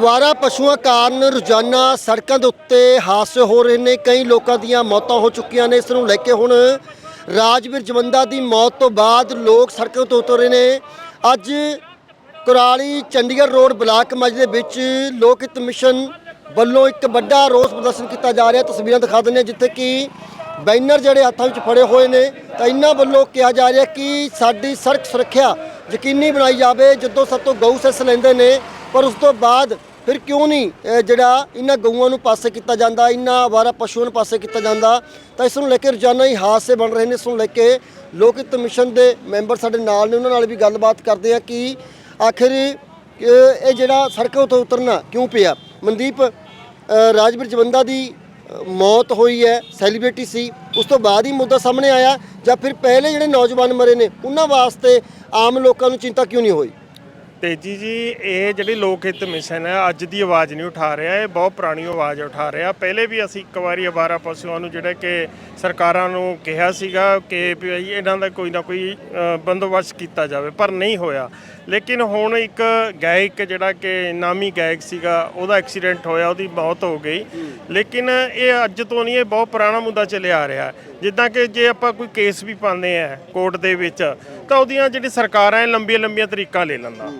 ਵਾਰਾ ਪਸ਼ੂਆਂ ਕਾਰਨ ਰੋਜ਼ਾਨਾ ਸੜਕਾਂ ਦੇ ਉੱਤੇ ਹਾਦਸੇ ਹੋ ਰਹੇ ਨੇ। ਕਈ ਲੋਕਾਂ ਦੀਆਂ ਮੌਤਾਂ ਹੋ ਚੁੱਕੀਆਂ ਨੇ। ਇਸ ਨੂੰ ਲੈ ਕੇ ਹੁਣ ਰਾਜਵੀਰ ਜਵੰਦਾ ਦੀ ਮੌਤ ਤੋਂ ਬਾਅਦ ਲੋਕ ਸੜਕਾਂ ਤੋਂ ਉਤਰ ਰਹੇ ਨੇ। ਅੱਜ ਕੁਰਾਲੀ ਚੰਡੀਗੜ੍ਹ ਰੋਡ ਬਲਾਕ ਮੱਝ ਦੇ ਵਿੱਚ ਲੋਕ ਹਿੱਤ ਮਿਸ਼ਨ ਵੱਲੋਂ ਇੱਕ ਵੱਡਾ ਰੋਸ ਪ੍ਰਦਰਸ਼ਨ ਕੀਤਾ ਜਾ ਰਿਹਾ। ਤਸਵੀਰਾਂ ਦਿਖਾ ਦਿੰਦੇ ਹਾਂ ਜਿੱਥੇ ਕਿ ਬੈਨਰ ਜਿਹੜੇ ਹੱਥਾਂ ਵਿੱਚ ਫੜੇ ਹੋਏ ਨੇ। ਤਾਂ ਇਹਨਾਂ ਵੱਲੋਂ ਕਿਹਾ ਜਾ ਰਿਹਾ ਕਿ ਸਾਡੀ ਸੜਕ ਸੁਰੱਖਿਆ ਯਕੀਨੀ ਬਣਾਈ ਜਾਵੇ। ਜਦੋਂ ਸਭ ਤੋਂ ਗਊ ਸੈਸ ਲੈਂਦੇ ਨੇ, ਪਰ ਉਸ ਤੋਂ ਬਾਅਦ ਫਿਰ ਕਿਉਂ ਨਹੀਂ ਇਹ ਜਿਹੜਾ ਇਹਨਾਂ ਗਊਆਂ ਨੂੰ ਪਾਸੇ ਕੀਤਾ ਜਾਂਦਾ ਇਹਨਾਂ ਆਵਾਰਾ ਪਸ਼ੂਆਂ ਨੂੰ ਪਾਸੇ ਕੀਤਾ ਜਾਂਦਾ ਤਾਂ ਇਸ ਨੂੰ ਲੈ ਕੇ ਰੋਜ਼ਾਨਾ ਹੀ ਹਾਦਸੇ ਬਣ ਰਹੇ ਨੇ ਇਸ ਨੂੰ ਲੈ ਕੇ ਲੋਕ ਹਿੱਤ ਮਿਸ਼ਨ ਦੇ ਮੈਂਬਰ ਸਾਡੇ ਨਾਲ ਨੇ ਉਹਨਾਂ ਨਾਲ ਵੀ ਗੱਲਬਾਤ ਕਰਦੇ ਆ ਕਿ ਆਖਿਰ ਇਹ ਜਿਹੜਾ ਸੜਕਾਂ ਤੋਂ ਉਤਰਨਾ ਕਿਉਂ ਪਿਆ? ਮਨਦੀਪ ਅ, ਰਾਜਵੀਰ ਜਵੰਦਾ ਦੀ ਮੌਤ ਹੋਈ ਹੈ ਸੈਲੀਬ੍ਰਿਟੀ ਸੀ ਉਸ ਤੋਂ ਬਾਅਦ ਹੀ ਮੁੱਦਾ ਸਾਹਮਣੇ ਆਇਆ ਜਾਂ ਫਿਰ ਪਹਿਲੇ ਜਿਹੜੇ ਨੌਜਵਾਨ ਮਰੇ ਨੇ ਉਹਨਾਂ ਵਾਸਤੇ ਆਮ ਲੋਕਾਂ ਨੂੰ ਚਿੰਤਾ ਕਿਉਂ ਨਹੀਂ ਹੋਈ? ਤੇਜੀ ਜੀ ਇਹ ਜਿਹੜੀ ਲੋਕ ਹਿੱਤ ਮਿਸ਼ਨ ਹੈ, ਅੱਜ ਦੀ ਆਵਾਜ਼ ਨਹੀਂ ਉਠਾ ਰਿਹਾ, ਇਹ ਬਹੁਤ ਪੁਰਾਣੀ ਆਵਾਜ਼ ਉਠਾ ਰਿਹਾ। ਪਹਿਲੇ ਵੀ ਅਸੀਂ ਇੱਕ ਵਾਰੀ ਅਵਾਰਾ ਪਸ਼ੂਆਂ ਨੂੰ ਜਿਹੜਾ ਕਿ ਸਰਕਾਰਾਂ ਨੂੰ ਕਿਹਾ ਸੀਗਾ ਕਿ ਵੀ ਇਹਨਾਂ ਦਾ ਕੋਈ ਨਾ ਕੋਈ ਬੰਦੋਬਸਤ ਕੀਤਾ ਜਾਵੇ, ਪਰ ਨਹੀਂ ਹੋਇਆ। ਲੇਕਿਨ ਹੁਣ ਇੱਕ ਗਾਇਕ ਜਿਹੜਾ ਕਿ ਨਾਮੀ ਗਾਇਕ ਸੀਗਾ, ਉਹਦਾ ਐਕਸੀਡੈਂਟ ਹੋਇਆ, ਉਹਦੀ ਮੌਤ ਹੋ ਗਈ। ਲੇਕਿਨ ਇਹ ਅੱਜ ਤੋਂ ਨਹੀਂ, ਇਹ ਬਹੁਤ ਪੁਰਾਣਾ ਮੁੱਦਾ ਚੱਲਿਆ ਆ ਰਿਹਾ। ਜਿੱਦਾਂ ਕਿ ਜੇ ਆਪਾਂ ਕੋਈ ਕੇਸ ਵੀ ਪਾਉਂਦੇ ਆ ਕੋਰਟ ਦੇ ਵਿੱਚ, ਤਾਂ ਉਹਦੀਆਂ ਜਿਹੜੀ ਸਰਕਾਰਾਂ ਹੈ ਲੰਬੀਆਂ ਲੰਬੀਆਂ ਤਰੀਕਾਂ ਲੈ ਲੈਂਦਾ।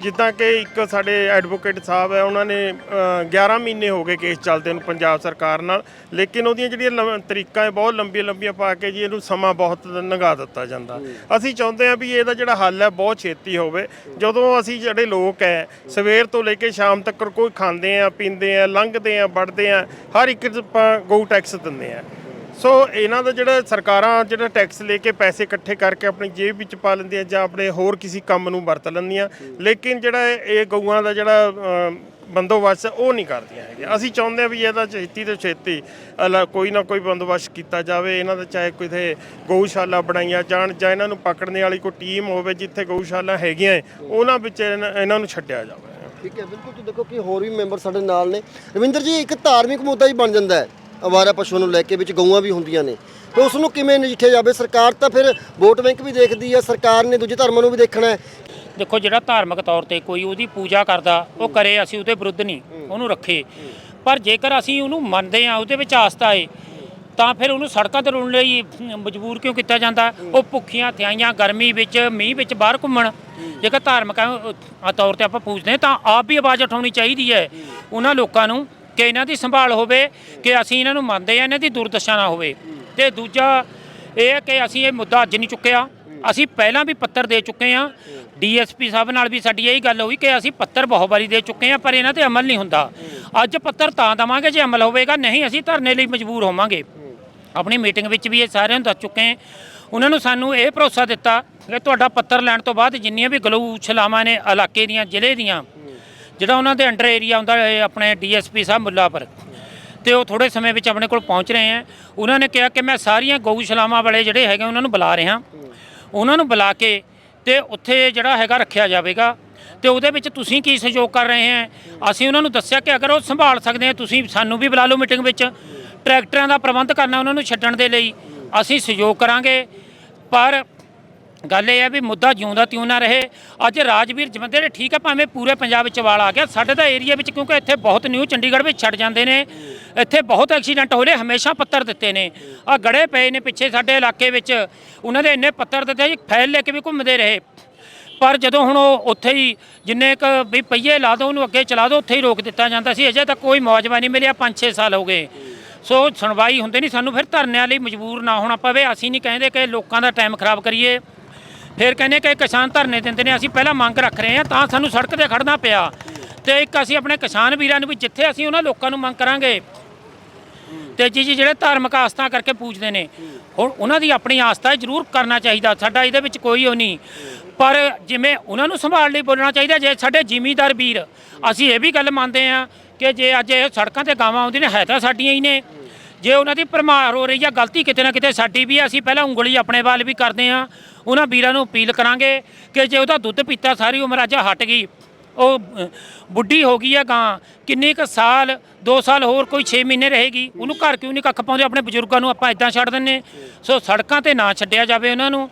ਜਿੱਦਾਂ ਕਿ ਇੱਕ ਸਾਡੇ ਐਡਵੋਕੇਟ ਸਾਹਿਬ ਹੈ ਉਹਨਾਂ ਨੇ ਅ, 11 ਮਹੀਨੇ ਹੋ ਗਏ ਕੇਸ ਚੱਲਦੇ ਨੂੰ ਪੰਜਾਬ ਸਰਕਾਰ ਨਾਲ ਲੇਕਿਨ ਉਹਦੀਆਂ ਜਿਹੜੀਆਂ ਲੰ- ਤਰੀਕਾਂ ਹੈ ਬਹੁਤ ਲੰਬੀਆਂ ਲੰਬੀਆਂ ਪਾ ਕੇ ਜੀ ਇਹਨੂੰ ਸਮਾਂ ਬਹੁਤ ਲੰਘਾ ਦਿੱਤਾ ਜਾਂਦਾ। ਅਸੀਂ ਚਾਹੁੰਦੇ ਹਾਂ ਵੀ ਇਹਦਾ ਜਿਹੜਾ ਹੱਲ ਹੈ ਬਹੁਤ ਛੇਤੀ ਹੋਵੇ। ਜਦੋਂ ਅਸੀਂ ਜਿਹੜੇ ਲੋਕ ਹੈ ਸਵੇਰ ਤੋਂ ਲੈ ਕੇ ਸ਼ਾਮ ਤੱਕ ਕੋਈ ਖਾਂਦੇ ਆ ਪੀਂਦੇ ਆ ਲੰਘਦੇ ਆ ਵੜਦੇ ਆ ਹਰ ਇੱਕ ਆਪਾਂ ਗਊ ਟੈਕਸ ਦਿੰਦੇ ਆ ਸੋ ਇਹਨਾਂ ਦਾ ਜਿਹੜਾ ਸਰਕਾਰਾਂ ਜਿਹੜਾ ਟੈਕਸ ਲੈ ਕੇ ਪੈਸੇ ਇਕੱਠੇ ਕਰਕੇ ਆਪਣੀ ਜੇਬ ਵਿੱਚ ਪਾ ਲੈਂਦੀਆਂ ਜਾਂ ਆਪਣੇ ਹੋਰ ਕਿਸੇ ਕੰਮ ਨੂੰ ਵਰਤ ਲੈਂਦੀਆਂ ਲੇਕਿਨ ਜਿਹੜਾ ਇਹ ਗਊਆਂ ਦਾ ਜਿਹੜਾ ਬੰਦੋਬਸਤ ਉਹ ਨਹੀਂ ਕਰਦੀਆਂ ਹੈਗੀਆਂ। ਅਸੀਂ ਚਾਹੁੰਦੇ ਹਾਂ ਵੀ ਇਹਦਾ ਛੇਤੀ ਤੋਂ ਛੇਤੀ ਅਲਾ- ਕੋਈ ਨਾ ਕੋਈ ਬੰਦੋਬਸਤ ਕੀਤਾ ਜਾਵੇ। ਇਹਨਾਂ ਦਾ ਚਾਹੇ ਕਿਤੇ ਗਊਸ਼ਾਲਾ ਬਣਾਈਆਂ ਜਾਣ ਜਾਂ ਇਹਨਾਂ ਨੂੰ ਪਕੜਨੇ ਵਾਲੀ ਕੋਈ ਟੀਮ ਹੋਵੇ ਜਿੱਥੇ ਗਊਸ਼ਾਲਾ ਹੈਗੀਆਂ ਹੈ, ਉਹਨਾਂ ਵਿੱਚ ਇਹਨਾਂ ਇਹਨਾਂ ਨੂੰ ਛੱਡਿਆ ਜਾਵੇ। ਠੀਕ ਹੈ ਬਿਲਕੁਲ। ਤੁਸੀਂ ਦੇਖੋ ਕਿ ਹੋਰ ਵੀ ਮੈਂਬਰ ਸਾਡੇ ਨਾਲ ਨੇ। ਰਵਿੰਦਰ ਜੀ ਇੱਕ ਧਾਰਮਿਕ ਮੁੱਦਾ ਹੀ ਬਣ ਜਾਂਦਾ ਹੈ। ਅਵਾਰਾ ਪਸ਼ੂਆਂ ਨੂੰ ਲੈ ਕੇ ਵਿੱਚ ਗਊਆਂ ਵੀ ਹੁੰਦੀਆਂ ਨੇ। ਤੇ ਉਸ ਨੂੰ ਕਿਵੇਂ ਨਜਿੱਠਿਆ ਜਾਵੇ? ਸਰਕਾਰ ਤਾਂ ਫਿਰ ਵੋਟ ਬੈਂਕ ਵੀ ਦੇਖਦੀ ਹੈ ਸਰਕਾਰ ਨੇ ਦੂਜੇ ਧਰਮਾਂ ਨੂੰ ਵੀ ਦੇਖਣਾ ਹੈ। ਦੇਖੋ ਜਿਹੜਾ ਧਾਰਮਿਕ ਤੌਰ ਤੇ ਕੋਈ ਉਹਦੀ ਪੂਜਾ ਕਰਦਾ ਉਹ ਕਰੇ ਅਸੀਂ ਉਹਦੇ ਵਿਰੁੱਧ ਨਹੀਂ ਉਹਨੂੰ ਰੱਖੇ। ਪਰ ਜੇਕਰ ਅਸੀਂ ਉਹਨੂੰ ਮੰਨਦੇ ਆ ਉਹਦੇ ਵਿੱਚ ਆਸਥਾ ਏ ਤਾਂ ਫਿਰ ਉਹਨੂੰ ਸੜਕਾਂ ਤੇ ਰੁਲਣ ਲਈ ਮਜਬੂਰ ਕਿਉਂ ਕੀਤਾ ਜਾਂਦਾ? ਉਹ ਭੁੱਖੀਆਂ ਥਿਆਈਆਂ ਗਰਮੀ ਵਿੱਚ ਮੀਂਹ ਵਿੱਚ ਬਾਹਰ ਘੁੰਮਣ। ਜੇਕਰ ਧਾਰਮਿਕ ਆ- ਆ ਤੌਰ ਤੇ ਆਪਾਂ ਪੁੱਛਦੇ ਹਾਂ ਤਾਂ ਆਪ ਵੀ ਆਵਾਜ਼ ਉਠਾਉਣੀ ਚਾਹੀਦੀ ਹੈ। ਉਹਨਾਂ ਲੋਕਾਂ ਨੂੰ ਕਿ ਇਹਨਾਂ ਦੀ ਸੰਭਾਲ ਹੋਵੇ, ਕਿ ਅਸੀਂ ਇਹਨਾਂ ਨੂੰ ਮੰਨਦੇ ਆ ਇਹਨਾਂ ਦੀ ਦੁਰਦਸ਼ਾ ਨਾ ਹੋਵੇ। ਤੇ ਦੂਜਾ ਇਹ ਹੈ ਕਿ ਅਸੀਂ ਇਹ ਮੁੱਦਾ ਅੱਜ ਨਹੀਂ ਚੁੱਕਿਆ। ਅਸੀਂ ਪਹਿਲਾਂ ਵੀ ਪੱਤਰ ਦੇ ਚੁੱਕੇ ਆ ਡੀਐਸਪੀ ਸਾਹਿਬ ਨਾਲ ਵੀ ਸਾਡੀ ਇਹੀ ਗੱਲ ਹੋਈ ਕਿ ਅਸੀਂ ਪੱਤਰ ਬਹੁਤ ਵਾਰੀ ਦੇ ਚੁੱਕੇ ਆ ਪਰ ਇਹਨਾਂ ਤੇ ਅਮਲ ਨਹੀਂ ਹੁੰਦਾ। ਅੱਜ ਪੱਤਰ ਤਾਂ ਦਵਾਂਗੇ, ਜੇ ਅਮਲ ਹੋਵੇਗਾ, ਨਹੀਂ ਅਸੀਂ ਧਰਨੇ ਲਈ ਮਜਬੂਰ ਹੋਵਾਂਗੇ। ਆਪਣੀ ਮੀਟਿੰਗ ਵਿੱਚ ਵੀ ਇਹ ਸਾਰਿਆਂ ਨੂੰ ਦੱਸ ਚੁੱਕੇ ਹਾਂ। ਉਹਨਾਂ ਨੂੰ ਸਾਨੂੰ ਇਹ ਭਰੋਸਾ ਦਿੱਤਾ ਕਿ ਤੁਹਾਡਾ ਪੱਤਰ ਲੈਣ ਤੋਂ ਬਾਅਦ ਜਿੰਨੀਆਂ ਵੀ ਗਲੂ ਛਲਾਵਾਂ ਨੇ ਇਲਾਕੇ ਦੀਆਂ, ਜ਼ਿਲ੍ਹੇ ਦੀਆਂ ਜਿਹੜਾ ਉਹਨਾਂ ਦੇ ਅੰਡਰ ਏਰੀਆ ਹੁੰਦਾ ਇਹ ਆਪਣੇ ਡੀਐਸਪੀ ਸਾਹਿਬ ਮੁੱਲਾਪੁਰ। ਤੇ ਉਹ ਥੋੜੇ ਸਮੇਂ ਵਿੱਚ ਆਪਣੇ ਕੋਲ ਪਹੁੰਚ ਰਹੇ ਆ ਉਹਨਾਂ ਨੇ ਕਿਹਾ ਕਿ ਮੈਂ ਸਾਰੀਆਂ ਗਊਸ਼ਾਲਾਵਾਂ ਵਾਲੇ ਜਿਹੜੇ ਹੈਗੇ ਉਹਨਾਂ ਨੂੰ ਬੁਲਾ ਰਿਹਾ। ਉਹਨਾਂ ਨੂੰ ਬੁਲਾ ਕੇ ਤੇ ਉੱਥੇ ਜਿਹੜਾ ਹੈਗਾ ਰੱਖਿਆ ਜਾਵੇਗਾ। ਤੇ ਉਹਦੇ ਵਿੱਚ ਤੁਸੀਂ ਕੀ ਸਹਿਯੋਗ ਕਰ ਰਹੇ ਹੈ? ਅਸੀਂ ਉਹਨਾਂ ਨੂੰ ਦੱਸਿਆ ਕਿ ਅਗਰ ਉਹ ਸੰਭਾਲ ਸਕਦੇ ਆ ਤੁਸੀਂ ਸਾਨੂੰ ਵੀ ਬੁਲਾ ਲਓ ਮੀਟਿੰਗ ਵਿੱਚ। ਟਰੈਕਟਰਾਂ ਦਾ ਪ੍ਰਬੰਧ ਕਰਨਾ ਉਹਨਾਂ ਨੂੰ ਛੱਡਣ ਦੇ ਲਈ ਅਸੀਂ ਸਹਿਯੋਗ ਕਰਾਂਗੇ। ਪਰ ਗੱਲ ਇਹ ਹੈ ਵੀ ਮੁੱਦਾ ਜਿਉਂਦਾ ਤਿਉਂ ਨਾ ਰਹੇ। ਅੱਜ ਰਾਜਵੀਰ ਜਵੰਦੇ ਨੇ ਠੀਕ ਹੈ ਭਾਵੇਂ ਪੂਰੇ ਪੰਜਾਬ ਵਿੱਚ ਵਾਲ ਆ ਗਿਆ, ਸਾਡੇ ਤਾਂ ਏਰੀਆ ਵਿੱਚ ਕਿਉਂਕਿ ਇੱਥੇ ਬਹੁਤ ਨਿਊ ਚੰਡੀਗੜ੍ਹ ਵਿੱਚ ਛੱਡ ਜਾਂਦੇ ਨੇ। ਇੱਥੇ ਬਹੁਤ ਐਕਸੀਡੈਂਟ ਹੋ ਰਹੇ ਹਮੇਸ਼ਾ ਪੱਤਰ ਦਿੱਤੇ ਨੇ। ਆ ਗੜੇ ਪਏ ਨੇ ਪਿੱਛੇ ਸਾਡੇ ਇਲਾਕੇ ਵਿੱਚ। ਉਹਨਾਂ ਦੇ ਇੰਨੇ ਪੱਤਰ ਦਿੱਤੇ ਜੀ ਫੈਲ ਲੈ ਕੇ ਵੀ ਘੁੰਮਦੇ ਰਹੇ। ਪਰ ਜਦੋਂ ਹੁਣ ਉਹ ਉੱਥੇ ਹੀ ਜਿੰਨੇ ਕ ਵੀ ਪਈਏ ਲਾ ਦੋ, ਉਹਨੂੰ ਅੱਗੇ ਚਲਾ ਦੋ, ਉੱਥੇ ਹੀ ਰੋਕ ਦਿੱਤਾ ਜਾਂਦਾ ਸੀ। ਅਜੇ ਤੱਕ ਕੋਈ ਮੁਆਵਜ਼ਾ ਨਹੀਂ ਮਿਲਿਆ 5-6 ਸਾਲ ਹੋ ਗਏ। ਸੋ ਸੁਣਵਾਈ ਹੁੰਦੇ ਨਹੀਂ, ਸਾਨੂੰ ਫਿਰ ਧਰਨਿਆਂ ਲਈ ਮਜਬੂਰ ਨਾ ਹੋਣਾ ਪਵੇ। ਅਸੀਂ ਨਹੀਂ ਕਹਿੰਦੇ ਕਿ ਲੋਕਾਂ ਦਾ ਟਾਈਮ ਖਰਾਬ ਕਰੀਏ। ਫਿਰ ਕਹਿੰਦੇ ਕਿ ਕਿਸਾਨ ਧਰਨੇ ਦਿੰਦੇ ਨੇ, ਅਸੀਂ ਪਹਿਲਾਂ ਮੰਗ ਰੱਖ ਰਹੇ ਹਾਂ, ਤਾਂ ਸਾਨੂੰ ਸੜਕ ਤੇ ਖੜਨਾ ਪਿਆ। ਤੇ ਇੱਕ ਅਸੀਂ ਆਪਣੇ ਕਿਸਾਨ ਵੀਰਾਂ ਨੂੰ ਵੀ ਜਿੱਥੇ ਅਸੀਂ ਉਹਨਾਂ ਲੋਕਾਂ ਨੂੰ ਮੰਗ ਕਰਾਂਗੇ, ਤੇ ਜੀ ਜੀ ਜਿਹੜੇ ਧਾਰਮਿਕ ਆਸਥਾ ਕਰਕੇ ਪੂਜਦੇ ਨੇ, ਹੁਣ ਉਹਨਾਂ ਦੀ ਆਪਣੀ ਆਸਥਾ ਜ਼ਰੂਰ ਕਰਨਾ ਚਾਹੀਦਾ, ਸਾਡਾ ਇਹਦੇ ਵਿੱਚ ਕੋਈ ਉਹ ਨਹੀਂ। ਪਰ ਜਿਵੇਂ ਉਹਨਾਂ ਨੂੰ ਸੰਭਾਲ ਲਈ ਬੋਲਣਾ ਚਾਹੀਦਾ, ਜੇ ਸਾਡੇ ਜ਼ਿਮੀਦਾਰ ਵੀਰ, ਅਸੀਂ ਇਹ ਵੀ ਗੱਲ ਮੰਨਦੇ ਆ ਕਿ ਜੇ ਅੱਜ ਇਹ ਸੜਕਾਂ ਤੇ ਗਾਵਾਂ ਆਉਂਦੀਆਂ ਨੇ, ਹੈ ਤਾਂ ਸਾਡੀਆਂ ਹੀ ਨੇ। ਜੇ ਉਹਨਾਂ ਦੀ ਭਰਮਾਰ ਹੋ ਰਹੀ ਆ ਗਲਤੀ ਕਿਤੇ ਨਾ ਕਿਤੇ ਸਾਡੀ ਵੀ ਆ, ਅਸੀਂ ਪਹਿਲਾਂ ਉਂਗਲੀ ਆਪਣੇ ਵੱਲ ਵੀ ਕਰਦੇ ਆ ਉਹਨਾਂ ਵੀਰਾਂ ਨੂੰ ਅਪੀਲ ਕਰਾਂਗੇ ਕਿ ਜੇ ਉਹਦਾ ਦੁੱਧ ਪੀਤਾ ਸਾਰੀ ਉਮਰ ਅੱਜ ਹਟ ਗਈ ਉਹ ਬੁੱਢੀ ਹੋ ਗਈ ਆ ਗਾਂ ਕਿੰਨੇ ਕ ਸਾਲ 2 ਸਾਲ ਹੋਰ ਕੋਈ 6 ਮਹੀਨੇ ਰਹੇਗੀ ਉਹਨੂੰ ਘਰ ਕਿਉਂ ਨਹੀਂ ਕੱਖ ਪਾਉਂਦੇ? ਆਪਣੇ ਬਜ਼ੁਰਗਾਂ ਨੂੰ ਆਪਾਂ ਇਦਾਂ ਛੱਡ ਦਿੰਨੇ ਸੋ ਸੜਕਾਂ ਤੇ ਨਾ ਛੱਡਿਆ ਜਾਵੇ ਉਹਨਾਂ ਨੂੰ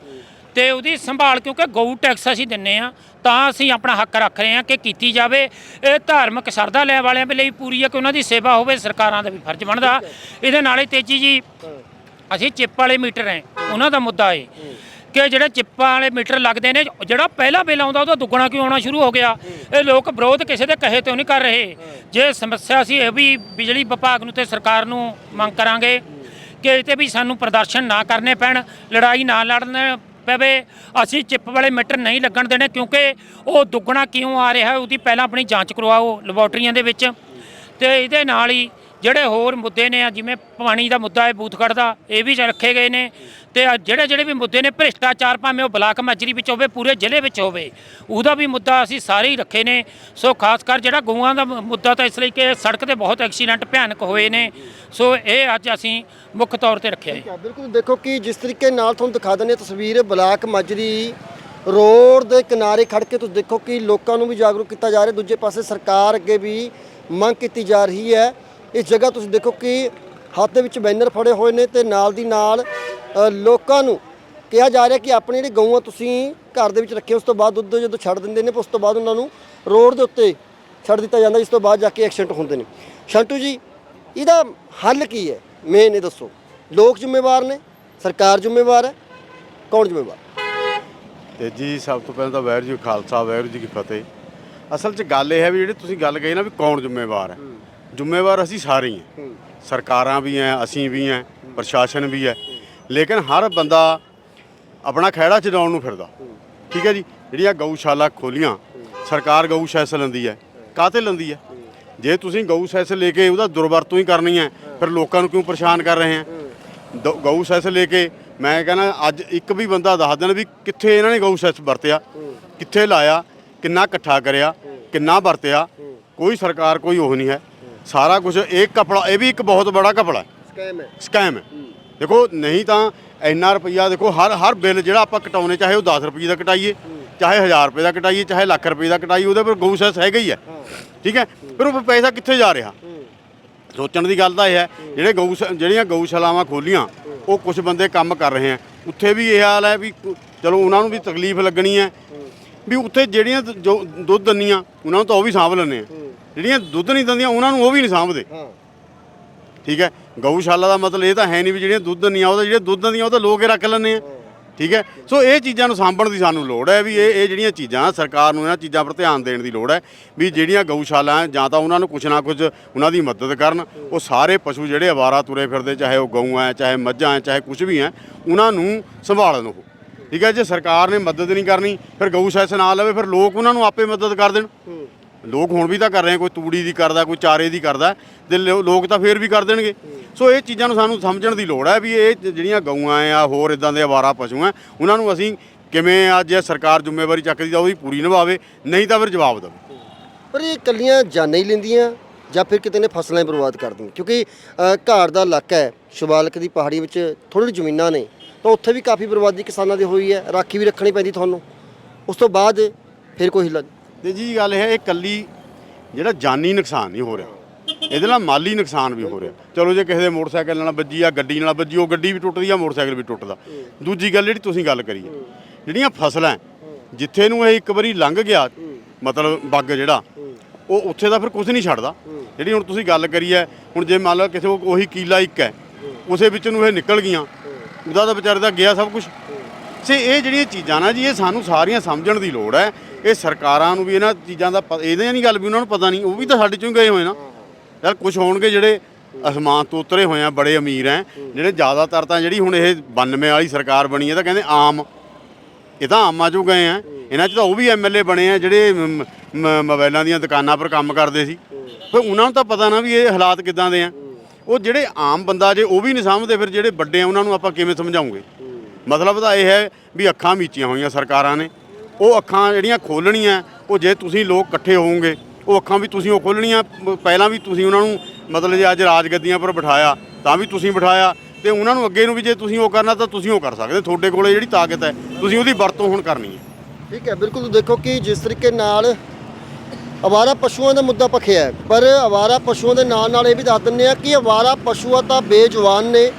ਤੇ ਉਹਦੀ ਸੰਭਾਲ ਕਿਉਂਕਿ ਗਊ ਟੈਕਸ ਅਸੀਂ ਦਿੰਨੇ ਆ ਤਾਂ ਅਸੀਂ ਆਪਣਾ ਹੱਕ ਰੱਖ ਰਹੇ ਹਾਂ ਕਿ ਕੀਤੀ ਜਾਵੇ। ਇਹ ਧਾਰਮਿਕ ਸ਼ਰਧਾ ਲੈ ਵਾਲਿਆਂ ਲਈ ਪੂਰੀ ਹੈ ਕਿ ਉਹਨਾਂ ਦੀ ਸੇਵਾ ਹੋਵੇ ਸਰਕਾਰਾਂ ਦਾ ਵੀ ਫਰਜ਼ ਬਣਦਾ। ਇਹਦੇ ਨਾਲੇ ਤੇਜੀ ਜੀ ਅਸੀਂ ਚਿੱਪ ਵਾਲੇ ਮੀਟਰ ਹੈ ਉਹਨਾਂ ਦਾ ਮੁੱਦਾ ਹੈ। ਕਿ ਜਿਹੜੇ ਚਿੱਪਾਂ ਵਾਲੇ ਮੀਟਰ ਲੱਗਦੇ ਨੇ ਜਿਹੜਾ ਪਹਿਲਾ ਬਿੱਲ ਆਉਂਦਾ ਉਹਦਾ ਦੁੱਗਣਾ ਕਿਉਂ ਆਉਣਾ ਸ਼ੁਰੂ ਹੋ ਗਿਆ? ਇਹ ਲੋਕ ਵਿਰੋਧ ਕਿਸੇ ਦੇ ਕਹੇ ਤੋਂ ਨਹੀਂ ਕਰ ਰਹੇ। ਜੇ ਸਮੱਸਿਆ ਸੀ ਇਹ ਵੀ ਬਿਜਲੀ ਵਿਭਾਗ ਨੂੰ ਤੇ ਸਰਕਾਰ ਨੂੰ ਮੰਗ ਕਰਾਂਗੇ ਕਿ ਇਹ ਤੇ ਵੀ ਸਾਨੂੰ ਪ੍ਰਦਰਸ਼ਨ ਨਾ ਕਰਨੇ ਪੈਣ ਲੜਾਈ ਨਾ ਲੜਨ ਪਵੇ। ਅਸੀਂ ਚਿੱਪ ਵਾਲੇ ਮੀਟਰ ਨਹੀਂ ਲੱਗਣ ਦੇਣੇ ਕਿਉਂਕਿ ਉਹ ਦੁੱਗਣਾ ਕਿਉਂ ਆ ਰਿਹਾ ਉਹਦੀ ਪਹਿਲਾਂ ਆਪਣੀ ਜਾਂਚ ਕਰਵਾਓ, ਲੈਬੋਰਟਰੀਆਂ ਦੇ ਵਿੱਚ। ਤੇ ਇਹਦੇ ਨਾਲ ਹੀ ਜਿਹੜੇ ਹੋਰ ਮੁੱਦੇ ਨੇ, ਆ ਜਿਵੇਂ ਪਾਣੀ ਦਾ ਮੁੱਦਾ ਹੈ ਬੂਥਗੜ੍ਹ ਦਾ, ਇਹ ਵੀ ਰੱਖੇ ਗਏ ਨੇ। ਤੇ ਜਿਹੜੇ ਜਿਹੜੇ ਵੀ ਮੁੱਦੇ ਨੇ, ਭ੍ਰਿਸ਼ਟਾਚਾਰ ਭਾਵੇਂ ਉਹ ਬਲਾਕ ਮਾਜਰੀ ਵਿੱਚ ਹੋਵੇ, ਪੂਰੇ ਜ਼ਿਲ੍ਹੇ ਵਿੱਚ ਹੋਵੇ, ਉਹਦਾ ਵੀ ਮੁੱਦਾ ਅਸੀਂ ਸਾਰੇ ਹੀ ਰੱਖੇ ਨੇ। ਸੋ ਖਾਸ ਕਰ ਜਿਹੜਾ ਗਊਆਂ ਦਾ ਮੁੱਦਾ ਤਾਂ ਇਸ ਲਈ ਕਿ ਸੜਕ ਤੇ ਬਹੁਤ ਐਕਸੀਡੈਂਟ ਭਿਆਨਕ ਹੋਏ ਨੇ। ਸੋ ਇਹ ਅੱਜ ਅਸੀਂ ਮੁੱਖ ਤੌਰ ਤੇ ਰੱਖਿਆ ਹੈ। ਬਿਲਕੁਲ ਦੇਖੋ ਕਿ ਜਿਸ ਤਰੀਕੇ ਨਾਲ ਤੁਹਾਨੂੰ ਦਿਖਾ ਦਿੰਦੇ ਤਸਵੀਰ, ਬਲਾਕ ਮਾਜਰੀ ਰੋਡ ਦੇ ਕਿਨਾਰੇ ਖੜ ਕੇ ਤੁਸੀਂ ਦੇਖੋ ਕਿ ਲੋਕਾਂ ਨੂੰ ਵੀ ਜਾਗਰੂਕ ਕੀਤਾ ਜਾ ਰਿਹਾ। ਦੂਜੇ ਪਾਸੇ ਸਰਕਾਰ ਅੱਗੇ ਵੀ ਮੰਗ ਕੀਤੀ ਜਾ ਰਹੀ ਹੈ। ਇਸ ਜਗ੍ਹਾ ਤੁਸੀਂ ਦੇਖੋ ਕਿ ਹੱਥ ਦੇ ਵਿੱਚ ਬੈਨਰ ਫੜੇ ਹੋਏ ਨੇ ਤੇ ਨਾਲ ਦੀ ਨਾਲ ਲੋਕਾਂ ਨੂੰ ਕਿਹਾ ਜਾ ਰਿਹਾ ਕਿ ਆਪਣੀ ਜਿਹੜੀ ਗਊਆਂ ਤੁਸੀਂ ਘਰ ਦੇ ਵਿੱਚ ਰੱਖੇ ਉਸ ਤੋਂ ਬਾਅਦ ਦੁੱਧ ਜਦੋਂ ਛੱਡ ਦਿੰਦੇ ਨੇ ਉਸ ਤੋਂ ਬਾਅਦ ਉਹਨਾਂ ਨੂੰ ਰੋਡ ਦੇ ਉੱਤੇ ਛੱਡ ਦਿੱਤਾ ਜਾਂਦਾ ਇਸ ਤੋਂ ਬਾਅਦ ਜਾ ਕੇ ਐਕਸੀਡੈਂਟ ਹੁੰਦੇ ਨੇ। ਸ਼ੰਟੂ ਜੀ ਇਹਦਾ ਹੱਲ ਕੀ ਹੈ? ਮੇਨ ਇਹ ਦੱਸੋ। ਲੋਕ ਜ਼ਿੰਮੇਵਾਰ ਨੇ ਸਰਕਾਰ ਜ਼ਿੰਮੇਵਾਰ ਹੈ ਕੌਣ ਜ਼ਿੰਮੇਵਾਰ? ਤੇ ਜੀ ਸਭ ਤੋਂ ਪਹਿਲਾਂ ਤਾਂ ਵਾਹਿਗੁਰੂ ਜੀ ਖਾਲਸਾ ਵਾਹਿਗੁਰੂ ਜੀ ਕੀ ਫਤਿਹ। ਅਸਲ 'ਚ ਗੱਲ ਇਹ ਹੈ ਵੀ ਜਿਹੜੀ ਤੁਸੀਂ ਗੱਲ ਕਹੀ ਨਾ ਵੀ ਕੌਣ ਜ਼ਿੰਮੇਵਾਰ ਹੈ। ਜ਼ਿੰਮੇਵਾਰ ਅਸੀਂ ਸਾਰੇ ਹੀ ਹਾਂ। ਸਰਕਾਰਾਂ ਵੀ ਹੈ, ਅਸੀਂ ਵੀ ਹੈ, ਪ੍ਰਸ਼ਾਸਨ ਵੀ ਹੈ। ਲੇਕਿਨ ਹਰ ਬੰਦਾ ਆਪਣਾ ਖਹਿੜਾ ਚਲਾਉਣ ਨੂੰ ਫਿਰਦਾ। ਠੀਕ ਹੈ ਜੀ? ਜਿਹੜੀਆਂ ਗਊਸ਼ਾਲਾ ਖੋਲੀਆਂ, ਸਰਕਾਰ ਗਊ ਸੈਸ ਲੈਂਦੀ ਹੈ। ਕਾਹਤੇ ਲੈਂਦੀ ਹੈ? ਜੇ ਤੁਸੀਂ ਗਊ ਸੈਸ ਲੈ ਕੇ ਉਹਦਾ ਦੁਰਵਰਤੋਂ ਹੀ ਕਰਨੀ ਹੈ, ਫਿਰ ਲੋਕਾਂ ਨੂੰ ਕਿਉਂ ਪਰੇਸ਼ਾਨ ਕਰ ਰਹੇ ਹੈ? ਦ- ਗਊ ਸੈਸ ਲੈ ਕੇ ਮੈਂ ਕਹਿੰਦਾ, ਅੱਜ ਇੱਕ ਵੀ ਬੰਦਾ ਦੱਸ ਦੇਣ ਵੀ ਕਿੱਥੇ ਇਹਨਾਂ ਨੇ ਗਊ ਸੈਸ ਵਰਤਿਆ? ਕਿੱਥੇ ਲਾਇਆ? ਕਿੰਨਾ ਇਕੱਠਾ ਕਰਿਆ? ਕਿੰਨਾ ਵਰਤਿਆ? ਕੋਈ ਸਰਕਾਰ ਕੋਈ ਉਹ ਨਹੀਂ ਹੈ। ਸਾਰਾ ਕੁਝ ਇੱਕ ਕਪੜਾ ਇਹ ਵੀ ਇੱਕ ਬਹੁਤ ਬੜਾ ਕਪੜਾ ਸਕੈਮ ਹੈ। ਸਕੈਮ ਹੈ। ਦੇਖੋ ਨਹੀਂ ਤਾਂ ਇੰਨਾ ਰੁਪਈਆ ਦੇਖੋ ਹਰ ਹਰ ਬਿੱਲ ਜਿਹੜਾ ਆਪਾਂ ਕਟਾਉਨੇ ਚਾਹੇ ਉਹ 10 ਰੁਪਏ ਦਾ ਕਟਾਈਏ ਚਾਹੇ 1000 ਰੁਪਏ ਦਾ ਕਟਾਈਏ ਚਾਹੇ ਲੱਖ ਰੁਪਏ ਦਾ ਕਟਾਈਏ ਉਹਦੇ ਪਰ ਗਊ ਸੈਸ ਹੈਗਾ ਹੀ ਹੈ। ਠੀਕ ਹੈ? ਫਿਰ ਉਹ ਪੈਸਾ ਕਿੱਥੇ ਜਾ ਰਿਹਾ? ਸੋਚਣ ਦੀ ਗੱਲ ਤਾਂ ਇਹ ਹੈ ਜਿਹੜੇ ਗਊ ਜਿਹੜੀਆਂ ਗਊਸ਼ਾਲਾਵਾਂ ਖੋਲੀਆਂ ਉਹ ਕੁਝ ਬੰਦੇ ਕੰਮ ਕਰ ਰਹੇ ਆ ਉੱਥੇ ਵੀ ਇਹ ਹਾਲ ਹੈ ਵੀ ਚਲੋ ਉਹਨਾਂ ਨੂੰ ਵੀ ਤਕਲੀਫ ਲੱਗਣੀ ਹੈ। ਵੀ ਉੱਥੇ ਜਿਹੜੀਆਂ ਜੋ ਦੁੱਧ ਦੰਨੀਆਂ ਉਹਨਾਂ ਨੂੰ ਤਾਂ ਉਹ ਵੀ ਸਾਂਭ ਲੈਂਦੇ ਆ। ਜਿਹੜੀਆਂ ਦੁੱਧ ਨਹੀਂ ਦਿੰਦੀਆਂ ਉਹਨਾਂ ਨੂੰ ਉਹ ਵੀ ਨਹੀਂ ਸਾਂਭਦੇ। ਹਾਂ। ਠੀਕ ਹੈ? ਗਊਸ਼ਾਲਾ ਦਾ ਮਤਲਬ ਇਹ ਤਾਂ ਹੈ ਨਹੀਂ ਵੀ ਜਿਹੜੀਆਂ ਦੁੱਧ ਉਹ ਤਾਂ ਜਿਹੜੇ ਦੁੱਧ ਦਿੰਦੀਆਂ ਉਹ ਤਾਂ ਲੋਕ ਹੀ ਰੱਖ ਲੈਂਦੇ ਆ। ਠੀਕ ਹੈ? ਸੋ ਇਹ ਚੀਜ਼ਾਂ ਨੂੰ ਸਾਂਭਣ ਦੀ ਸਾਨੂੰ ਲੋੜ ਹੈ ਵੀ ਇਹ ਇਹ ਜਿਹੜੀਆਂ ਚੀਜ਼ਾਂ ਸਰਕਾਰ ਨੂੰ ਇਹਨਾਂ ਚੀਜ਼ਾਂ ਪਰ ਧਿਆਨ ਦੇਣ ਦੀ ਲੋੜ ਹੈ ਵੀ ਜਿਹੜੀਆਂ ਗਊਸ਼ਾਲਾ ਜਾਂ ਤਾਂ ਉਹਨਾਂ ਨੂੰ ਕੁਛ ਨਾ ਕੁਝ ਉਹਨਾਂ ਦੀ ਮਦਦ ਕਰਨ। ਉਹ ਸਾਰੇ ਪਸ਼ੂ ਜਿਹੜੇ ਅਵਾਰਾ ਤੁਰੇ ਫਿਰਦੇ ਚਾਹੇ ਉਹ ਗਊਆਂ ਹੈ ਚਾਹੇ ਮੱਝਾਂ ਹੈ ਚਾਹੇ ਕੁਝ ਵੀ ਹੈ ਉਹਨਾਂ ਨੂੰ ਸੰਭਾਲਣ ਉਹ। ਠੀਕ ਹੈ? ਜੇ ਸਰਕਾਰ ਨੇ ਮਦਦ ਨਹੀਂ ਕਰਨੀ ਫਿਰ ਗਊ ਸੈਸ ਨਾ ਲਵੇ ਫਿਰ ਲੋਕ ਉਹਨਾਂ ਨੂੰ ਆਪੇ ਮਦਦ ਕਰ ਦੇਣ। ਲੋਕ ਹੁਣ ਵੀ ਤਾਂ ਕਰ ਰਹੇ ਕੋਈ ਤੂੜੀ ਦੀ ਕਰਦਾ ਕੋਈ ਚਾਰੇ ਦੀ ਕਰਦਾ ਤੇ ਲੋ- ਲੋਕ ਤਾਂ ਫੇਰ ਵੀ ਕਰ ਦੇਣਗੇ। ਸੋ ਇਹ ਚੀਜ਼ਾਂ ਨੂੰ ਸਾਨੂੰ ਸਮਝਣ ਦੀ ਲੋੜ ਹੈ ਵੀ ਇਹ ਜਿਹੜੀਆਂ ਗਊਆਂ ਆ ਹੋਰ ਇਦਾਂ ਦੇ ਆਵਾਰਾ ਪਸ਼ੂ ਆ ਉਹਨਾਂ ਨੂੰ ਅਸੀਂ ਕਿਵੇਂ ਅੱਜ ਇਹ ਸਰਕਾਰ ਜ਼ਿੰਮੇਵਾਰੀ ਚੱਕਦੀ ਤਾਂ ਉਹਦੀ ਪੂਰੀ ਨਿਭਾਵੇ ਨਹੀਂ ਤਾਂ ਫਿਰ ਜਵਾਬ ਦੇਵੇ। ਪਰ ਇਹ ਇਕੱਲੀਆਂ ਜਾਨਾਂ ਹੀ ਲੈਂਦੀਆਂ ਜਾਂ ਫਿਰ ਕਿਤੇ ਨੇ ਫਸਲਾਂ ਹੀ ਬਰਬਾਦ ਕਰਦੀਆਂ ਕਿਉਂਕਿ ਅ, ਘਾੜ ਦਾ ਇਲਾਕਾ ਹੈ ਸ਼ਿਵਾਲਕ ਦੀ ਪਹਾੜੀ ਵਿੱਚ ਥੋੜੀ ਜ਼ਮੀਨਾਂ ਨੇ ਤਾਂ ਉੱਥੇ ਵੀ ਕਾਫੀ ਬਰਬਾਦੀ ਕਿਸਾਨਾਂ ਦੀ ਹੋਈ ਹੈ ਰਾਖੀ ਵੀ ਰੱਖਣੀ ਪੈਂਦੀ ਤੁਹਾਨੂੰ। ਉਸ ਤੋਂ ਬਾਅਦ ਫਿਰ ਕੋਈ ਹਿੱਲਾ ਨਹੀਂ ਤੇ ਜੀ ਗੱਲ ਇਹ ਹੈ, ਇਹ ਕੱਲੀ ਜਿਹੜਾ ਜਾਨੀ ਨੁਕਸਾਨ ਨਹੀਂ ਹੋ ਰਿਹਾ। ਇਹਦੇ ਨਾਲ ਮਾਲੀ ਨੁਕਸਾਨ ਵੀ ਹੋ ਰਿਹਾ। ਚਲੋ ਜੇ ਕਿਸੇ ਦੇ ਮੋਟਰਸਾਈਕਲ ਨਾਲ ਵੱਜੀ ਆ ਗੱਡੀ ਨਾਲ ਵੱਜੀ, ਉਹ ਗੱਡੀ ਵੀ ਟੁੱਟਦੀ ਆ, ਮੋਟਰਸਾਈਕਲ ਵੀ ਟੁੱਟਦਾ। ਦੂਜੀ ਗੱਲ ਜਿਹੜੀ ਤੁਸੀਂ ਗੱਲ ਕਰੀ ਹੈ, ਜਿਹੜੀਆਂ ਫਸਲਾਂ ਜਿੱਥੇ ਨੂੰ ਇਹ ਇੱਕ ਵਾਰੀ ਲੰਘ ਗਿਆ, ਮਤਲਬ ਬੱਗ ਜਿਹੜਾ, ਉਹ ਉੱਥੇ ਦਾ ਫਿਰ ਕੁਝ ਨਹੀਂ ਛੱਡਦਾ। ਜਿਹੜੀ ਹੁਣ ਤੁਸੀਂ ਗੱਲ ਕਰੀ ਹੈ, ਹੁਣ ਜੇ ਮੰਨ ਲਓ ਕਿਸੇ ਉਹੀ ਕੀਲਾ ਇੱਕ ਹੈ, ਉਸੇ ਵਿੱਚ ਨੂੰ ਇਹ ਨਿਕਲ ਗਈਆਂ, ਉਹਦਾ ਤਾਂ ਵਿਚਾਰੇ ਦਾ ਗਿਆ ਸਭ ਕੁਝ ਸੇ ਇਹ ਜਿਹੜੀਆਂ ਚੀਜ਼ਾਂ ਨਾ ਜੀ, ਇਹ ਸਾਨੂੰ ਸਾਰੀਆਂ ਸਮਝਣ ਦੀ ਲੋੜ ਹੈ ਇਹ ਸਰਕਾਰਾਂ ਨੂੰ ਵੀ ਇਹਨਾਂ ਚੀਜ਼ਾਂ ਦਾ ਪ- ਇਹਦੇ ਨਹੀਂ ਗੱਲ ਵੀ ਉਹਨਾਂ ਨੂੰ ਪਤਾ ਨਹੀਂ, ਉਹ ਵੀ ਤਾਂ ਸਾਡੇ ਚੋਂ ਹੀ ਗਏ ਹੋਏ ਨਾ। ਯਾਰ ਕੁਝ ਹੋਣਗੇ ਜਿਹੜੇ ਅਸਮਾਨ ਤੋਂ ਉਤਰੇ ਹੋਏ ਆ, ਬੜੇ ਅਮੀਰ ਐ, ਜਿਹੜੇ ਜ਼ਿਆਦਾਤਰ ਤਾਂ ਜਿਹੜੀ ਹੁਣ ਇਹ 92 ਵਾਲੀ ਸਰਕਾਰ ਬਣੀ ਹੈ ਤਾਂ ਕਹਿੰਦੇ ਆਮ। ਇਹ ਤਾਂ ਆਮਾਂ ਚੋਂ ਗਏ ਆ ਇਹਨਾਂ 'ਚ ਤਾਂ ਉਹ ਵੀ ਐਮਐਲਏ ਬਣੇ ਆ ਜਿਹੜੇ ਮ- ਮ- ਮੋਬਾਈਲਾਂ ਦੀਆਂ ਦੁਕਾਨਾਂ ਪਰ ਕੰਮ ਕਰਦੇ ਸੀ। ਫਿਰ ਉਹਨਾਂ ਨੂੰ ਤਾਂ ਪਤਾ ਨਾ ਵੀ ਇਹ ਹਾਲਾਤ ਕਿਦਾਂ ਦੇ ਆ ਉਹ ਜਿਹੜੇ ਆਮ ਬੰਦਾ ਜੇ ਉਹ ਵੀ ਨਹੀਂ ਸਮਝਦੇ, ਫਿਰ ਜਿਹੜੇ ਵੱਡੇ ਆ, ਉਹਨਾਂ ਨੂੰ ਆਪਾਂ ਕਿਵੇਂ ਸਮਝਾਉਂਗੇ? ਮਤਲਬ ਤਾਂ ਇਹ ਹੈ ਵੀ ਅੱਖਾਂ ਮੀਚੀਆਂ ਹੋਈਆਂ ਸਰਕਾਰਾਂ ਨੇ। ਉਹ ਅੱਖਾਂ ਜਿਹੜੀਆਂ ਖੋਲਣੀਆਂ, ਉਹ ਜੇ ਤੁਸੀਂ ਲੋਕ ਇਕੱਠੇ ਹੋਵੋਗੇ, ਉਹ ਅੱਖਾਂ ਵੀ ਤੁਸੀਂ ਉਹ ਖੋਲਣੀਆਂ ਪਹਿਲਾਂ ਵੀ ਤੁਸੀਂ ਉਹਨਾਂ ਨੂੰ ਮਤਲਬ ਜੇ ਅੱਜ ਰਾਜ ਗੱਦੀਆਂ ਪਰ ਬਿਠਾਇਆ, ਤਾਂ ਵੀ ਤੁਸੀਂ ਬਿਠਾਇਆ, ਤੇ ਉਹਨਾਂ ਨੂੰ ਅੱਗੇ ਨੂੰ ਵੀ ਜੇ ਤੁਸੀਂ ਉਹ ਕਰਨਾ, ਤਾਂ ਤੁਸੀਂ ਉਹ ਕਰ ਸਕਦੇ ਤੁਹਾਡੇ ਕੋਲੇ ਜਿਹੜੀ ਤਾਕਤ ਹੈ, ਤੁਸੀਂ ਉਹਦੀ ਵਰਤੋਂ ਹੁਣ ਕਰਨੀ ਹੈ। ਠੀਕ ਹੈ, ਬਿਲਕੁਲ ਦੇਖੋ ਕਿ ਜਿਸ ਤਰੀਕੇ ਨਾਲ ਅਵਾਰਾ ਪਸ਼ੂਆਂ ਦਾ ਮੁੱਦਾ ਪਖਿਆ ਹੈ, ਪਰ ਅਵਾਰਾ ਪਸ਼ੂਆਂ ਦੇ ਨਾਲ ਨਾਲ ਇਹ ਵੀ ਦੱਸ ਦਿੰਦੇ ਆ ਕਿ ਅਵਾਰਾ ਪਸ਼ੂਆ ਤਾਂ ਬੇਜਵਾਨ ਨੇ,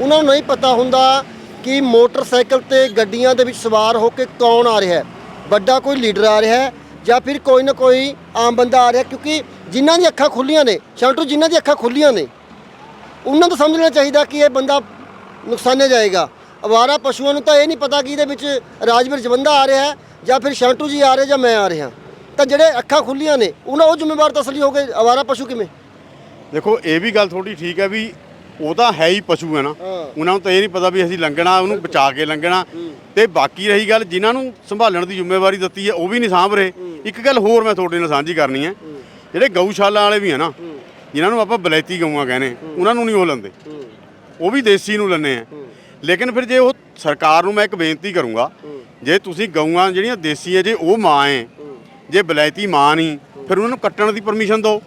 ਉਹਨਾਂ ਨੂੰ ਨਹੀਂ ਪਤਾ ਹੁੰਦਾ ਕਿ ਕਿ ਮੋਟਰਸਾਈਕਲ ਤੇ ਗੱਡੀਆਂ ਦੇ ਵਿੱਚ ਸਵਾਰ ਹੋ ਕੇ ਕੌਣ ਆ ਰਿਹਾ ਹੈ। ਵੱਡਾ ਕੋਈ ਲੀਡਰ ਆ ਰਿਹਾ ਹੈ ਜਾਂ ਫਿਰ ਕੋਈ ਨਾ ਕੋਈ ਆਮ ਬੰਦਾ ਆ ਰਿਹਾ ਕਿਉਂਕਿ ਜਿਨ੍ਹਾਂ ਦੀਆਂ ਅੱਖਾਂ ਖੁੱਲੀਆਂ ਨੇ ਸ਼ੰਟੂ ਜਿਨ੍ਹਾਂ ਦੀਆਂ ਅੱਖਾਂ ਖੁੱਲੀਆਂ ਨੇ, ਉਹਨਾਂ ਨੂੰ ਸਮਝਣਾ ਚਾਹੀਦਾ ਕਿ ਇਹ ਬੰਦਾ ਨੁਕਸਾਨਿਆ ਜਾਏਗਾ। ਅਵਾਰਾ ਪਸ਼ੂਆਂ ਨੂੰ ਤਾਂ ਇਹ ਨਹੀਂ ਪਤਾ ਕਿ ਇਹਦੇ ਵਿੱਚ ਰਾਜਵੀਰ ਜਵੰਦਾ ਆ ਰਿਹਾ ਹੈ ਜਾਂ ਫਿਰ ਸ਼ਾਂਟੂ ਜੀ ਆ ਰਹੇ ਜਾਂ ਮੈਂ ਆ ਰਿਹਾ। ਤਾਂ ਜਿਹੜੇ ਅੱਖਾਂ ਖੁੱਲੀਆਂ ਨੇ, ਉਹਨਾਂ ਉਹ ਜ਼ਿੰਮੇਵਾਰ ਤਾਂ ਅਸਲੀ ਹੋ ਗਏ ਅਵਾਰਾ ਪਸ਼ੂ ਕਿਵੇਂ? ਦੇਖੋ, ਇਹ ਵੀ ਗੱਲ ਥੋੜੀ ਠੀਕ ਹੈ ਵੀ ਉਹ ਤਾਂ ਹੈ ਹੀ ਪਸ਼ੂ ਹੈ ਨਾ। ਉਹਨਾਂ ਨੂੰ ਤਾਂ ਇਹ ਨਹੀਂ ਪਤਾ ਵੀ ਅਸੀਂ ਲੰਘਣਾ ਉਹਨੂੰ ਬਚਾ ਕੇ ਲੰਘਣਾ। ਤੇ ਬਾਕੀ ਰਹੀ ਗੱਲ ਜਿਨ੍ਹਾਂ ਨੂੰ ਸੰਭਾਲਣ ਦੀ ਜ਼ਿੰਮੇਵਾਰੀ ਦਿੱਤੀ ਹੈ ਉਹ ਵੀ ਨਹੀਂ ਸਾਂਭ ਰਹੇ। ਇੱਕ ਗੱਲ ਹੋਰ ਮੈਂ ਤੁਹਾਡੇ ਨਾਲ ਸਾਂਝੀ ਕਰਨੀ ਹੈ। ਜਿਹੜੇ ਗਊਸ਼ਾਲਾ ਵਾਲੇ ਵੀ ਹੈ ਨਾ ਜਿਨ੍ਹਾਂ ਨੂੰ ਆਪਾਂ ਬਲੈਤੀ ਗਊਆਂ ਕਹਿੰਦੇ ਉਹਨਾਂ ਨੂੰ ਨਹੀਂ ਉਹ ਲੰਦੇ। ਉਹ ਵੀ ਦੇਸੀ ਨੂੰ ਲੰਨੇ ਆ। ਲੇਕਿਨ ਫਿਰ ਜੇ ਉਹ ਸਰਕਾਰ ਨੂੰ ਮੈਂ ਇੱਕ ਬੇਨਤੀ ਕਰੂੰਗਾ ਜੇ ਤੁਸੀਂ ਗਊਆਂ ਜਿਹੜੀਆਂ ਦੇਸੀ ਹੈ ਜੇ ਉਹ ਮਾਂ ਹੈ ਜੇ ਬਲੈਤੀ ਮਾਂ ਨਹੀਂ ਫਿਰ ਉਹਨਾਂ ਨੂੰ ਕੱਟਣ ਦੀ ਪਰਮਿਸ਼ਨ ਦਿਓ।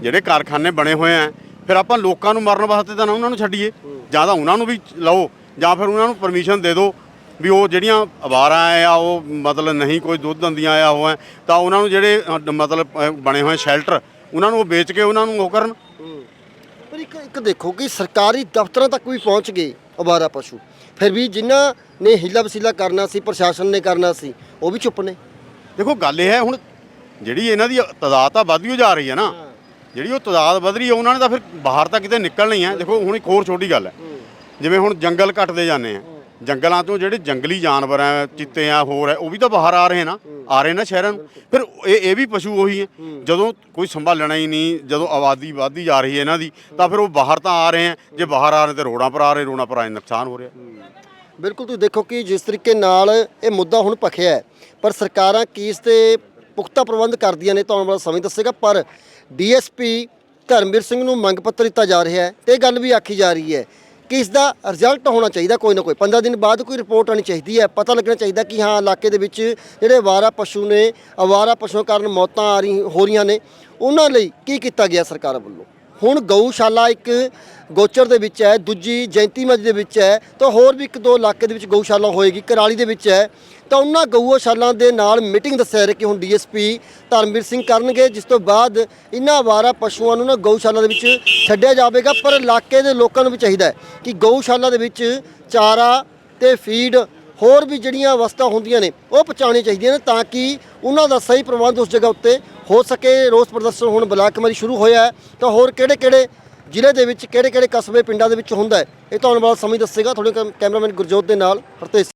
ਜਿਹੜੇ ਕਾਰਖਾਨੇ ਬਣੇ ਹੋਏ ਆ ਫਿਰ ਆਪਾਂ ਲੋਕਾਂ ਨੂੰ ਮਾਰਨ ਵਾਸਤੇ ਤਾਂ ਨਾ ਉਹਨਾਂ ਨੂੰ ਛੱਡੀਏ। ਜਾਂ ਤਾਂ ਉਹਨਾਂ ਨੂੰ ਵੀ ਲਓ ਜਾਂ ਫਿਰ ਉਹਨਾਂ ਨੂੰ ਪਰਮਿਸ਼ਨ ਦੇ ਦਿਓ ਵੀ ਉਹ ਜਿਹੜੀਆਂ ਅਵਾਰਾ ਆ ਉਹ ਮਤਲਬ ਨਹੀਂ ਕੋਈ ਦੁੱਧ ਦਿੰਦੀਆਂ ਆ ਉਹ ਤਾਂ ਉਹਨਾਂ ਨੂੰ ਜਿਹੜੇ ਮਤਲਬ ਬਣੇ ਹੋਏ ਸ਼ੈਲਟਰ ਉਹਨਾਂ ਨੂੰ ਉਹ ਵੇਚ ਕੇ ਉਹਨਾਂ ਨੂੰ ਉਹ ਕਰਨ। ਪਰ ਇੱਕ ਇੱਕ ਦੇਖੋ ਕਿ ਸਰਕਾਰੀ ਦਫ਼ਤਰਾਂ ਤੱਕ ਵੀ ਪਹੁੰਚ ਗਏ ਅਵਾਰਾ ਪਸ਼ੂ। ਫਿਰ ਵੀ ਜਿਨ੍ਹਾਂ ਨੇ ਹੀਲਾ ਵਸੀਲਾ ਕਰਨਾ ਸੀ ਪ੍ਰਸ਼ਾਸਨ ਨੇ ਕਰਨਾ ਸੀ ਉਹ ਵੀ ਚੁੱਪ ਨੇ। ਦੇਖੋ ਗੱਲ ਇਹ ਹੈ ਹੁਣ ਜਿਹੜੀ ਇਹਨਾਂ ਦੀ ਤਾਦਾਦ ਤਾਂ ਵੱਧਦੀ ਜਾ ਰਹੀ ਹੈ ਨਾ। ਜਿਹੜੀ ਉਹ ਤਾਦਾਦ ਵਧ ਰਹੀ ਹੈ ਉਹਨਾਂ ਨੇ ਤਾਂ ਫਿਰ ਬਾਹਰ ਤਾਂ ਕਿਤੇ ਨਿਕਲਣਾ ਹੀ ਹੈ ਦੇਖੋ ਹੁਣ ਇੱਕ ਹੋਰ ਛੋਟੀ ਗੱਲ ਹੈ। ਜਿਵੇਂ ਹੁਣ ਜੰਗਲ ਕੱਟਦੇ ਜਾਂਦੇ ਆ। ਜੰਗਲਾਂ ਤੋਂ ਜਿਹੜੇ ਜੰਗਲੀ ਜਾਨਵਰ ਆ ਚਿੱਤੇ ਆ ਹੋਰ ਹੈ ਉਹ ਵੀ ਤਾਂ ਬਾਹਰ ਆ ਰਹੇ ਨਾ। ਆ ਰਹੇ ਨਾ ਸ਼ਹਿਰਾਂ ਨੂੰ। ਫਿਰ ਇਹ ਇਹ ਵੀ ਪਸ਼ੂ ਉਹੀ ਹੈ। ਜਦੋਂ ਕੋਈ ਸੰਭਾਲਣਾ ਹੀ ਨਹੀਂ ਜਦੋਂ ਆਬਾਦੀ ਵੱਧਦੀ ਜਾ ਰਹੀ ਹੈ ਇਹਨਾਂ ਦੀ ਤਾਂ ਫਿਰ ਉਹ ਬਾਹਰ ਤਾਂ ਆ ਰਹੇ ਆ। ਜੇ ਬਾਹਰ ਆ ਰਹੇ ਤੇ ਰੋਡਾਂ ਪਰ ਆ ਰਹੇ ਰੋਡਾਂ ਪਰ ਆਏ ਨੁਕਸਾਨ ਹੋ ਰਿਹਾ। ਬਿਲਕੁਲ ਤੁਸੀਂ ਦੇਖੋ ਕਿ ਜਿਸ ਤਰੀਕੇ ਨਾਲ ਇਹ ਮੁੱਦਾ ਹੁਣ ਭਖਿਆ ਹੈ। ਪਰ ਸਰਕਾਰਾਂ ਕੀ ਇਸ ਤੇ ਪੁਖਤਾ ਪ੍ਰਬੰਧ ਕਰਦੀਆਂ ਨੇ ਤਾਂ ਆਉਣ ਵਾਲਾ ਸਮੇਂ ਦੱਸੇਗਾ। ਪਰ ਡੀਐਸਪੀ ਧਰਮਵੀਰ ਸਿੰਘ ਨੂੰ ਮੰਗ ਪੱਤਰ ਦਿੱਤਾ ਜਾ ਰਿਹਾ ਹੈ ਤੇ ਇਹ ਗੱਲ ਵੀ ਆਖੀ ਜਾ ਰਹੀ ਹੈ ਕਿ ਇਸ ਦਾ ਰਿਜ਼ਲਟ ਹੋਣਾ ਚਾਹੀਦਾ ਕੋਈ ਨਾ ਕੋਈ। 15 ਦਿਨ ਬਾਅਦ ਕੋਈ ਰਿਪੋਰਟ ਆਣੀ ਚਾਹੀਦੀ ਹੈ। ਪਤਾ ਲੱਗਣਾ ਚਾਹੀਦਾ ਕਿ ਹਾਂ, ਇਲਾਕੇ ਦੇ ਵਿੱਚ ਜਿਹੜੇ ਅਵਾਰਾ ਪਸ਼ੂ ਨੇ ਅਵਾਰਾ ਪਸ਼ੂਆਂ ਕਾਰਨ ਮੌਤਾਂ ਆ ਰਹੀ ਹੋ ਰਹੀਆਂ ਨੇ, ਉਹਨਾਂ ਲਈ ਕੀ ਕੀਤਾ ਗਿਆ ਸਰਕਾਰ ਵੱਲੋਂ? ਹੁਣ ਗਊਸ਼ਾਲਾ ਇੱਕ ਗੋਚਰ ਦੇ ਵਿੱਚ ਹੈ, ਦੂਜੀ ਜੈਂਤੀ ਮੱਝ ਦੇ ਵਿੱਚ ਹੈ, ਤਾਂ ਹੋਰ ਵੀ ਇੱਕ ਦੋ ਇਲਾਕੇ ਦੇ ਵਿੱਚ ਗਊਸ਼ਾਲਾ ਹੋਏਗੀ, ਕਰਾਲੀ ਦੇ ਵਿੱਚ ਹੈ। ਤਾਂ ਉਹਨਾਂ ਗਊਸ਼ਾਲਾ ਦੇ ਨਾਲ ਮੀਟਿੰਗ ਦੱਸਿਆ ਰਿਹਾ ਕਿ ਹੁਣ ਡੀਐਸਪੀ ਧਰਮਵੀਰ ਸਿੰਘ ਕਰਨਗੇ, ਜਿਸ ਤੋਂ ਬਾਅਦ ਇਹਨਾਂ ਆਵਾਰਾ ਪਸ਼ੂਆਂ ਨੂੰ ਨਾ ਗਊਸ਼ਾਲਾ ਦੇ ਵਿੱਚ ਛੱਡਿਆ ਜਾਵੇਗਾ, ਪਰ ਇਲਾਕੇ ਦੇ ਲੋਕਾਂ ਨੂੰ ਵੀ ਚਾਹੀਦਾ ਹੈ ਕਿ ਗਊਸ਼ਾਲਾ ਦੇ ਵਿੱਚ ਚਾਰਾ ਤੇ ਫੀਡ ਹੋਰ ਵੀ ਜਿਹੜੀਆਂ ਵਸਤਾਂ ਹੁੰਦੀਆਂ ਨੇ, ਉਹ ਪਹੁੰਚਾਉਣੀਆਂ ਚਾਹੀਦੀਆਂ ਨੇ ਤਾਂ ਕਿ ਉਹਨਾਂ ਦਾ ਸਹੀ ਪ੍ਰਬੰਧ ਉਸ ਜਗ੍ਹਾ ਉੱਤੇ ਹੋ ਸਕੇ, ਰੋਸ ਪ੍ਰਦਰਸ਼ਨ ਹੁਣ ਬਲਾਕ ਕਮਰੀ ਸ਼ੁਰੂ ਹੋਇਆ ਹੈ। ਤਾਂ ਹੋਰ ਕਿਹੜੇ ਕਿਹੜੇ ਜ਼ਿਲ੍ਹੇ ਦੇ ਵਿੱਚ, ਕਿਹੜੇ ਕਿਹੜੇ ਕਸਬੇ ਪਿੰਡਾਂ ਦੇ ਵਿੱਚ ਹੁੰਦਾ ਹੈ? ਇਹ ਤੁਹਾਨੂੰ ਆਉਣ ਵਾਲਾ ਸਮੇਂ ਦੱਸੇਗਾ। ਤੁਹਾਡੇ ਕੈਮਰਾਮੈਨ ਗੁਰਜੋਤ ਦੇ ਨਾਲ ਹਰਤੇਜ।